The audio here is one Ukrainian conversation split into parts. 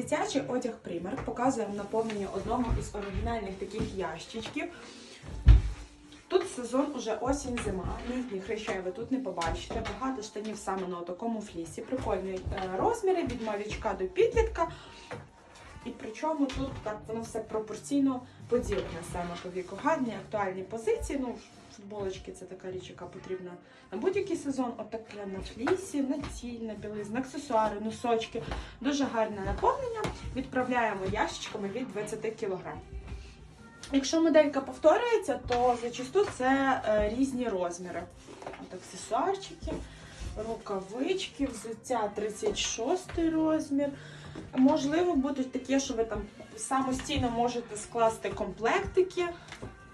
Дитячий одяг пример показуємо наповнення одного із оригінальних таких ящичків. Тут сезон уже осінь-зима, літніх речей ви тут не побачите. Багато штанів саме на такому флісі. Прикольні е, розміри від малючка до підлітка. І причому тут так воно все пропорційно поділене саме по віку. Гарні актуальні позиції. Ну, футболочки це така річ, яка потрібна на будь-який сезон. Отаке на флісі, на націльна білизна, аксесуари, носочки. Дуже гарне наповнення. Відправляємо ящичками від 20 кг. Якщо моделька повторюється, то зачасту це е, різні розміри. От аксесуарчики, рукавички, взуття 36 розмір. Можливо, будуть такі, що ви там самостійно можете скласти комплектики.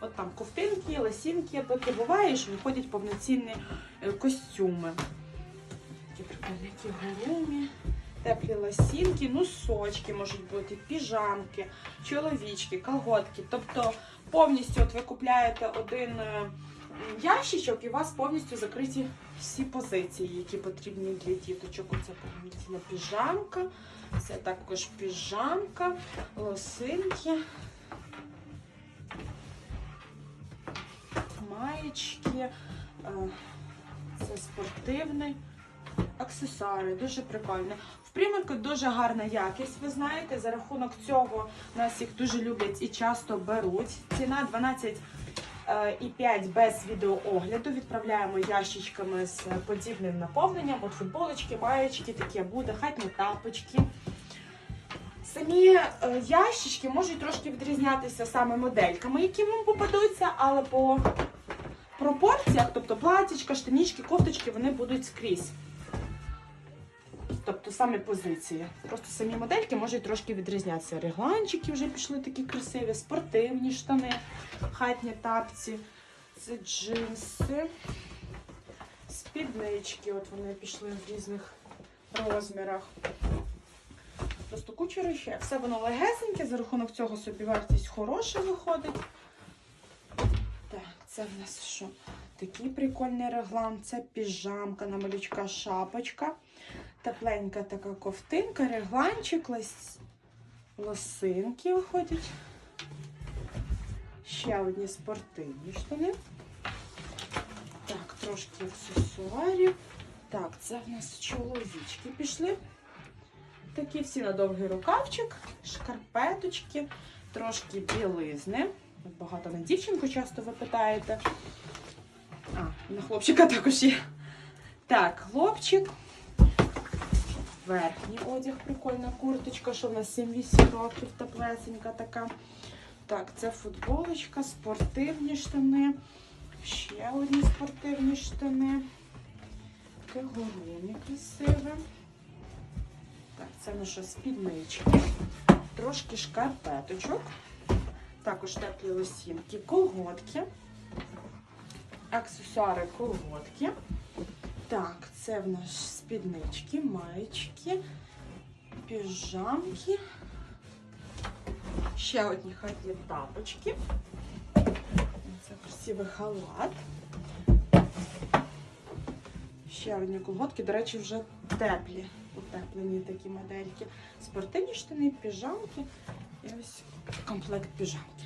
От там ковтинки, лосінки, поки буває, що виходять повноцінні е, костюми. Такі прикольні гурумі, теплі лосінки, носочки можуть бути, піжамки, чоловічки, колготки. Тобто повністю от ви купляєте один е, ящичок і у вас повністю закриті всі позиції, які потрібні для діточок. Оце повноцінна піжамка, це також піжамка, лосинки. маєчки, е, це спортивний, аксесуари, дуже прикольно. В примірку дуже гарна якість, ви знаєте, за рахунок цього нас їх дуже люблять і часто беруть. Ціна 12 е, і 5 без відеоогляду. Відправляємо ящичками з подібним наповненням. От футболочки, маєчки, такі буде, хатні тапочки. Самі е, ящички можуть трошки відрізнятися саме модельками, які вам попадуться, але по пропорціях, тобто платічка, штанічки, кофточки, вони будуть скрізь. Тобто саме позиції. Просто самі модельки можуть трошки відрізнятися. Регланчики вже пішли такі красиві, спортивні штани, хатні тапці, це джинси, спіднички. От вони пішли в різних розмірах. Просто куча речей. Все воно легесеньке, за рахунок цього собі вартість хороша виходить. Так, це в нас що? Такий прикольний реглан. Це піжамка на малючка шапочка. Тепленька така ковтинка, регланчик, лос... лосинки виходять. Ще одні спортивні штани. Так, трошки аксесуарів. Так, це в нас чоловічки пішли. Такі всі на довгий рукавчик, шкарпеточки, трошки білизни. Багато на дівчинку часто ви питаєте. А, на хлопчика також є. Так, хлопчик. Верхній одяг, прикольна курточка, що в нас 7-8 років, теплесенька така. Так, це футболочка, спортивні штани. Ще одні спортивні штани. Таке горумі красиве. Так, це наша спіднички. Трошки шкарпеточок. Також теплі лосінки, колготки. Аксесуари колготки. Так, це в нас спіднички, маєчки, піжамки. Ще одні хатні тапочки. Це красивий халат. Ще одні колготки, до речі, вже теплі, утеплені такі модельки. Спортивні штани, піжамки і ось комплект піжамки.